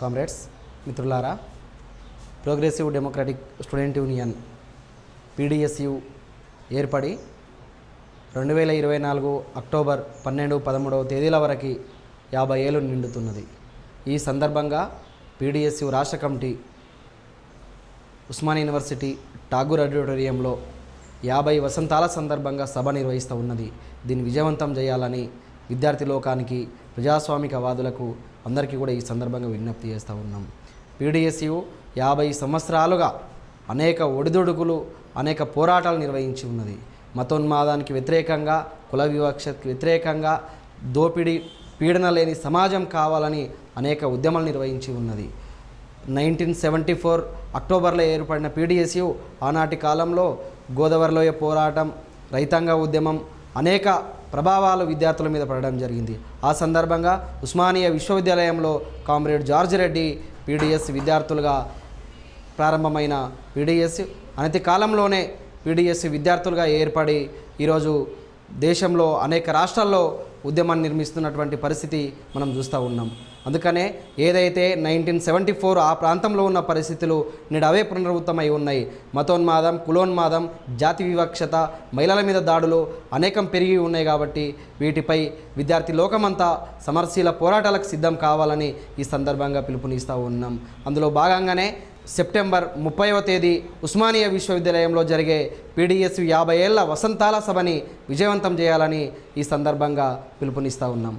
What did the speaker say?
Comrades మిత్రులారా progressive democratic student union PDSU ఏర్పడి రెండు వేల ఇరవై నాలుగు అక్టోబర్ పన్నెండు పదమూడవ తేదీల వరకు యాభై ఏళ్ళు నిండుతున్నది. ఈ సందర్భంగా పీడిఎస్యు రాష్ట్ర కమిటీ ఉస్మాన్ యూనివర్సిటీ ఠాగూర్ ఆడిటోరియంలో యాభై వసంతాల సందర్భంగా సభ నిర్వహిస్తూ ఉన్నది. దీన్ని విజయవంతం చేయాలని విద్యార్థి లోకానికి ప్రజాస్వామికవాదులకు అందరికీ కూడా ఈ సందర్భంగా విజ్ఞప్తి చేస్తూ ఉన్నాం. పీడిఎస్యు యాభై సంవత్సరాలుగా అనేక ఒడిదుడుకులు అనేక పోరాటాలు నిర్వహించి ఉన్నది. మతోన్మాదానికి వ్యతిరేకంగా కుల వివక్షకి వ్యతిరేకంగా దోపిడీ పీడన లేని సమాజం కావాలని అనేక ఉద్యమాలు నిర్వహించి ఉన్నది. నైన్టీన్ సెవెంటీ ఫోర్ అక్టోబర్లో ఏర్పడిన పీడిఎస్యు ఆనాటి కాలంలో గోదావరిలోయ పోరాటం రైతాంగ ఉద్యమం అనేక ప్రభావాలు విద్యార్థుల మీద పడడం జరిగింది. ఆ సందర్భంగా ఉస్మానియా విశ్వవిద్యాలయంలో కామ్రేడ్ జార్జ్ రెడ్డి పీడిఎస్ విద్యార్థులుగా ప్రారంభమైన పీడిఎస్ అనతి కాలంలోనే పీడిఎస్ విద్యార్థులుగా ఏర్పడి ఈరోజు దేశంలో అనేక రాష్ట్రాల్లో ఉద్యమాన్ని నిర్మిస్తున్నటువంటి పరిస్థితి మనం చూస్తూ ఉన్నాం. అందుకనే ఏదైతే నైన్టీన్ సెవెంటీ ఫోర్ ఆ ప్రాంతంలో ఉన్న పరిస్థితులు నేడు అవే పునరావృతమై ఉన్నాయి. మతోన్మాదం కులోన్మాదం జాతి వివక్షత మహిళల మీద దాడులు అనేకం పెరిగి ఉన్నాయి కాబట్టి వీటిపై విద్యార్థి లోకమంతా సమరశీల పోరాటాలకు సిద్ధం కావాలని ఈ సందర్భంగా పిలుపునిస్తూ ఉన్నాం. అందులో భాగంగానే సెప్టెంబర్ ముప్పైవ తేదీ ఉస్మానియా విశ్వవిద్యాలయంలో జరిగే పీడిఎస్ యాభై ఏళ్ళ వసంతాల సభని విజయవంతం చేయాలని ఈ సందర్భంగా పిలుపునిస్తూ ఉన్నాం.